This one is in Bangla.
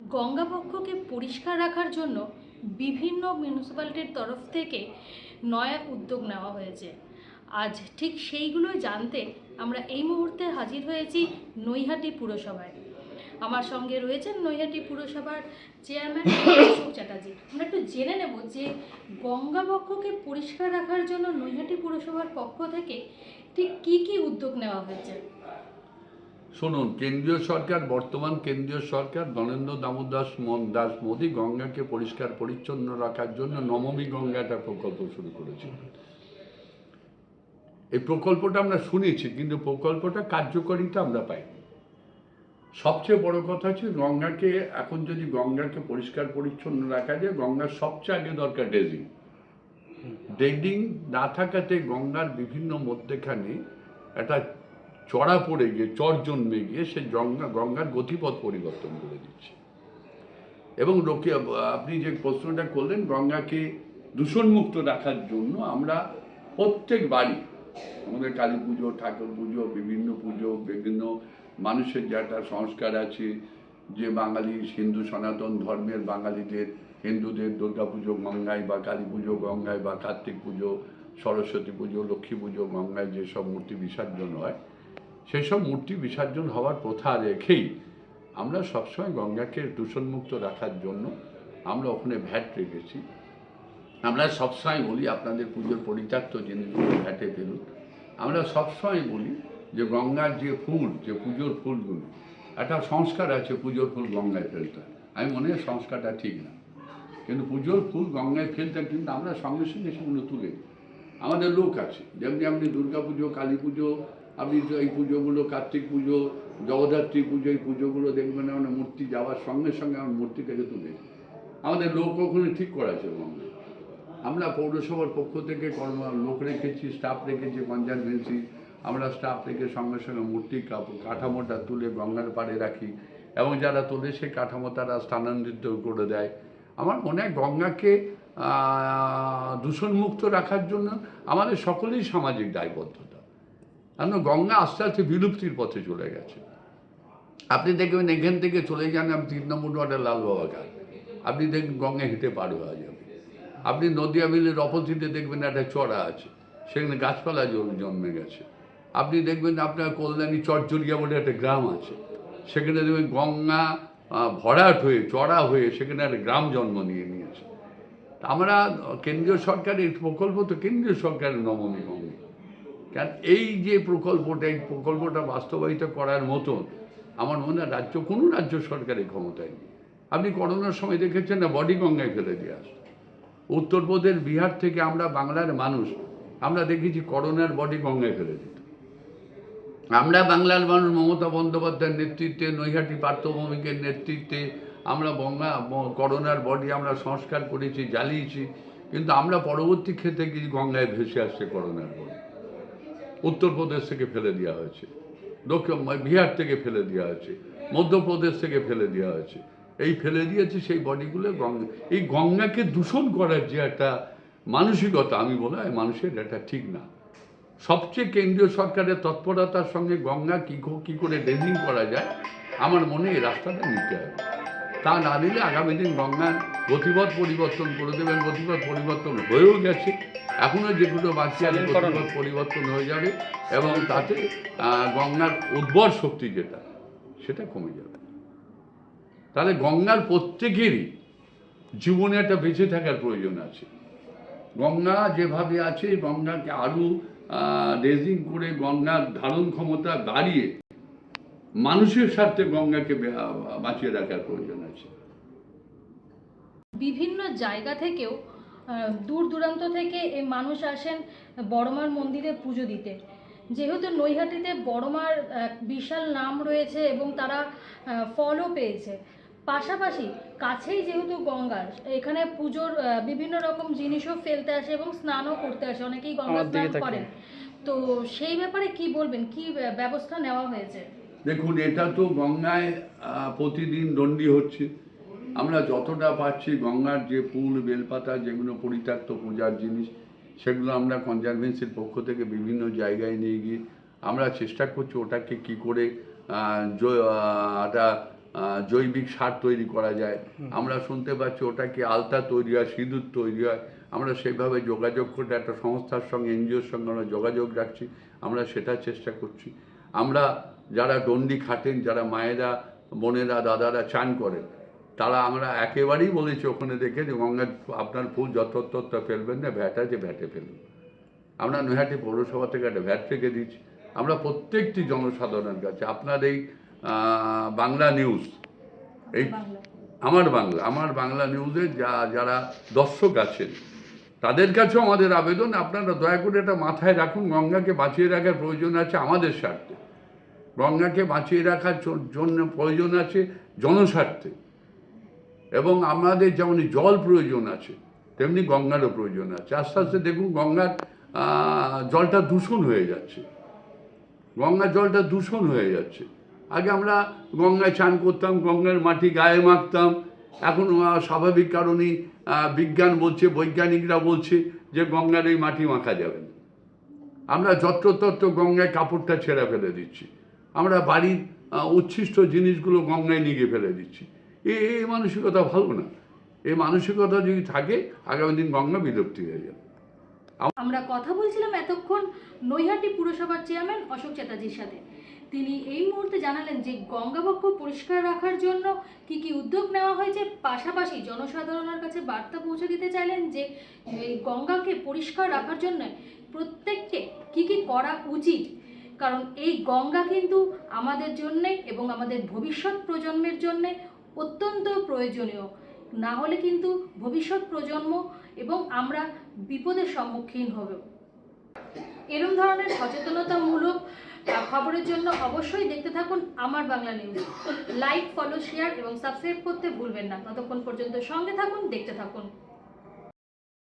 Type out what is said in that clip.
গঙ্গাবক্ষকে পরিষ্কার রাখার জন্য বিভিন্ন মিউনিসিপ্যালিটির তরফ থেকে নয়া উদ্যোগ নেওয়া হয়েছে। আজ ঠিক সেইগুলোই জানতে আমরা এই মুহূর্তে হাজির হয়েছি নৈহাটি পুরসভায়। আমার সঙ্গে রয়েছেন নৈহাটি পুরসভার চেয়ারম্যান অশোক চ্যাটার্জি। আমরা একটু জেনে নেব যে গঙ্গাবক্ষকে পরিষ্কার রাখার জন্য নৈহাটি পুরসভার পক্ষ থেকে ঠিক কী কী উদ্যোগ নেওয়া হয়েছে। শুনুন, কেন্দ্রীয় সরকার, বর্তমান কেন্দ্রীয় সরকার, নরেন্দ্র দামোদাস মন, দাস মোদী গঙ্গাকে পরিষ্কার, পরিচ্ছন্ন রাখার জন্য নবমী গঙ্গা একটা প্রকল্প শুরু করেছিল এই প্রকল্পটা আমরা শুনেছি, কিন্তু প্রকল্পটা কার্যকারিতা আমরা পাই সবচেয়ে বড় কথা হচ্ছে গঙ্গাকে, এখন যদি গঙ্গাকে পরিষ্কার, পরিচ্ছন্ন রাখা যায়, গঙ্গার সবচেয়ে আগে দরকার ড্রেজিং। ড্রেজিং না থাকাতে গঙ্গার বিভিন্ন মধ্যেখানে একটা চড়া পড়ে গিয়ে, চর জন্মে গিয়ে সে গঙ্গা, গঙ্গার গতিপথ পরিবর্তন করে দিচ্ছে। এবং লোকে, আপনি যে প্রশ্নটা করলেন, গঙ্গাকে দূষণমুক্ত রাখার জন্য আমরা প্রত্যেক বাড়ি, আমাদের কালী পুজো, ঠাকুর পুজো, বিভিন্ন পুজো, বিভিন্ন মানুষের যে একটা সংস্কার আছে, যে বাঙালি হিন্দু সনাতন ধর্মের বাঙালিদের, হিন্দুদের দুর্গা পুজো, গঙ্গায় বা কালী পুজো, গঙ্গায় বা কার্তিক পুজো, সরস্বতী পুজো, লক্ষ্মী পুজো, গঙ্গায় যেসব মূর্তি বিসর্জন হয় সেই সব মূর্তি বিসর্জন হওয়ার প্রথা রেখেই আমরা সবসময় গঙ্গাকে দূষণমুক্ত রাখার জন্য আমরা ওখানে ভ্যাট রেখেছি। আমরা সবসময় বলি আপনাদের পুজোর পরিত্যক্ত জিনিসগুলো ভ্যাটে ফেলুন। আমরা সবসময় বলি যে গঙ্গার যে ফুল, যে পুজোর ফুলগুলো, একটা সংস্কার আছে পুজোর ফুল গঙ্গায় ফেলতে। আমি মনে হয় সংস্কারটা ঠিক না। কিন্তু পুজোর ফুল গঙ্গায় ফেলতে কিন্তু আমরা সঙ্গে সঙ্গে সেগুলো তুলে আমাদের লোক আছে যেমনি আপনি দুর্গা পুজো কালী পুজো আপনি এই পুজোগুলো, কার্তিক পুজো, জগদ্ধাত্রী পুজো, এই পুজোগুলো দেখবেন আমরা মূর্তি যাওয়ার সঙ্গে সঙ্গে আমার মূর্তিটাকে তুলে দিই। আমাদের লোক ওখানে ঠিক করা আছে আমরা পৌরসভার পক্ষ থেকে কর্ম, লোক রেখেছি, স্টাফ রেখেছি কনজারভেন্সি আমরা স্টাফ রেখে সঙ্গে সঙ্গে মূর্তি কাঠামোটা তুলে গঙ্গার পাড়ে রাখি এবং যারা তোলে সেই কাঠামো তারা স্থানান্তরিত করে দেয়। আমার মনে হয় গঙ্গাকে দূষণমুক্ত রাখার জন্য আমাদের সকলেই সামাজিক দায়বদ্ধতা কারণ গঙ্গা আস্তে আস্তে বিলুপ্তির পথে চলে গেছে। আপনি দেখবেন এখান থেকে চলে যান আপনি তিন নম্বর ওয়ার্ডের লাল বাবা ঘাট আপনি দেখবেন গঙ্গা হেঁটে পার হয়ে যাবে। আপনি নদিয়া বিলের অপোজিটে দেখবেন একটা চড়া আছে, সেখানে গাছপালা জন্মে গেছে। আপনি দেখবেন আপনার কল্যাণী চটজরিয়া বলে একটা গ্রাম আছে, সেখানে দেখবেন গঙ্গা ভরাট হয়ে, চড়া হয়ে সেখানে একটা গ্রাম জন্ম নিয়ে নিয়েছে। আমরা কেন্দ্রীয় সরকারের প্রকল্প তো কেন্দ্রীয় সরকারের নবমী গঙ্গা। কারণ এই যে প্রকল্পটা, এই প্রকল্পটা বাস্তবায়িত করার মতন আমার মনে হয় রাজ্য, কোনো রাজ্য সরকারের ক্ষমতায় নেই। আপনি করোনার সময় দেখেছেন না, বডি গঙ্গায় ফেলে দিয়ে আসতো উত্তরপ্রদেশ বিহার থেকে আমরা বাংলার মানুষ, আমরা দেখেছি করোনার বডি গঙ্গায় ফেলে দিত। আমরা বাংলার মানুষ, মমতা বন্দ্যোপাধ্যায়ের নেতৃত্বে, নৈহাটি পার্থভৌমিকের নেতৃত্বে, আমরা গঙ্গা করোনার বডি আমরা সংস্কার করেছি, জ্বালিয়েছি, কিন্তু আমরা পরবর্তী ক্ষেত্রে কি গঙ্গায় ভেসে আসছে করোনার বডি। উত্তরপ্রদেশ থেকে ফেলে দেওয়া হয়েছে। দক্ষিণ বিহার থেকে ফেলে দেওয়া হয়েছে। মধ্যপ্রদেশ থেকে ফেলে দেওয়া হয়েছে। এই ফেলে দিয়েছে সেই বডিগুলো গঙ্গা। এই গঙ্গাকে দূষণ করার যে একটা মানসিকতা, আমি বলা মানুষের এটা ঠিক না। সবচেয়ে কেন্দ্রীয় সরকারের তৎপরতার সঙ্গে গঙ্গা কী কো- করে ড্রেজিং করা যায়, আমার মনে এই রাস্তাটা নিতে হবে। তা না নিলে আগামী দিন গঙ্গার গতিপথ পরিবর্তন করে দেবেন, গতিপথ পরিবর্তন হয়েও গেছে। এখনও যেগুলো গতিপথ পরিবর্তন হয়ে যাবে এবং তাতে আহ, গঙ্গার উদ্ভর শক্তি যেটা সেটা কমে যাবে। তাহলে গঙ্গার প্রত্যেকেরই জীবনে একটা বেঁচে থাকার প্রয়োজন আছে। গঙ্গা যেভাবে আছে গঙ্গাকে আরও রেজিং করে গঙ্গার ধারণ ক্ষমতা বাড়িয়ে মানুষের স্বার্থে গঙ্গাকে বাঁচিয়ে রাখার প্রয়োজন আছে। বিভিন্ন জায়গা থেকেও দূর দূরান্ত থেকে এই মানুষ আসেন বড়মার মন্দিরে পুজো দিতে। যেহেতু নৈহাটিতে বড়মার এক বিশাল নাম রয়েছে এবং তারা আহ, ফলও পেয়েছে। পাশাপাশি কাছেই যেহেতু গঙ্গা এখানে পুজোর আহ, বিভিন্ন রকম জিনিসও ফেলতে আসে এবং স্নানও করতে আসে। অনেকেই গঙ্গা স্নান করেন। তো সেই ব্যাপারে কি বলবেন? কি ব্যবস্থা নেওয়া হয়েছে? দেখুন এটা তো গঙ্গায় আহ, প্রতিদিন দণ্ডি হচ্ছে। আমরা যতটা পাচ্ছি গঙ্গার যে ফুল বেলপাতা যেগুলো পরিত্যক্ত পূজার জিনিস সেগুলো আমরা কনজারভেন্সির পক্ষ থেকে বিভিন্ন জায়গায় নিয়ে গিয়ে আমরা চেষ্টা করছি ওটাকে কি করে একটা জৈবিক সার তৈরি করা যায়। আমরা শুনতে পাচ্ছি ওটাকে আলতা তৈরি হয় সিঁদুর তৈরি হয়। আমরা সেইভাবে যোগাযোগ করে একটা সংস্থার সঙ্গে এনজিওর সঙ্গে আমরা যোগাযোগ রাখছি। আমরা সেটা চেষ্টা করছি। আমরা যারা ডন্ডি খাটেন যারা মায়েরা বোনেরা দাদারা চান করেন তারা আমরা একেবারেই বলেছি ওখানে দেখে যে গঙ্গার আপনার ফুল যত তত্ত্ব ফেলবেন না ভ্যাট আছে ভ্যাটে ফেলবেন আমরা নৈহাটি পৌরসভা থেকে একটা ভ্যাট রেখে দিচ্ছি আমরা প্রত্যেকটি জনসাধারণের কাছে আপনার এই বাংলা নিউজ এই আমার বাংলা। আমার বাংলা নিউজে যা যারা দর্শক আছেন তাদের কাছেও আমাদের আবেদন আপনারা দয়া করে এটা মাথায় রাখুন গঙ্গাকে বাঁচিয়ে রাখার প্রয়োজন আছে আমাদের স্বার্থে। গঙ্গাকে বাঁচিয়ে রাখার জন্য প্রয়োজন আছে জনস্বার্থে। এবং আমাদের যেমন জল প্রয়োজন আছে, তেমনি গঙ্গারও প্রয়োজন আছে। আস্তে আস্তে দেখুন গঙ্গার জলটা দূষণ হয়ে যাচ্ছে। গঙ্গার জলটা দূষণ হয়ে যাচ্ছে। আগে আমরা গঙ্গায় চান করতাম, গঙ্গার মাটি গায়ে মাখতাম। এখন স্বাভাবিক কারণেই বিজ্ঞান বলছে, বৈজ্ঞানিকরা বলছে যে গঙ্গার এই মাটি মাখা যাবে না। আমরা যত্রতত্র গঙ্গায় কাপড়টা ছেঁড়ে ফেলে দিচ্ছি। আমরা বাড়ির উচ্ছিষ্ট জিনিসগুলো গঙ্গায় নিয়ে ফেলে দিচ্ছি। এই এই মানসিকতা ভালো না। এই মানসিকতা যদি থাকে, আগামী দিন গঙ্গা বিলুপ্তি হয়ে যাবে। আমরা কথা বলছিলাম এতক্ষণ নৈহাটি পুরসভার চেয়ারম্যান অশোক চ্যাটার্জির সাথে। তিনি এই মুহূর্তে জানালেন যে গঙ্গাবক্ষ পরিষ্কার রাখার জন্য কি কি উদ্যোগ নেওয়া হয়েছে, পাশাপাশি জনসাধারণের কাছে বার্তা পৌঁছে দিতে চাইলেন যে এই গঙ্গাকে পরিষ্কার রাখার জন্য প্রত্যেককে কি কি করা উচিত। কারণ এই গঙ্গা কিন্তু আমাদের জন্যে এবং আমাদের ভবিষ্যৎ প্রজন্মের জন্যে অত্যন্ত প্রয়োজনীয়। না হলে কিন্তু ভবিষ্যৎ প্রজন্ম এবং আমরা বিপদের সম্মুখীন হব। এরম ধরনের সচেতনতামূলক খবরের জন্য অবশ্যই দেখতে থাকুন আমার Bangla news. Like follow share এবং সাবস্ক্রাইব করতে ভুলবেন না। ততক্ষণ পর্যন্ত সঙ্গে থাকুন, দেখতে থাকুন।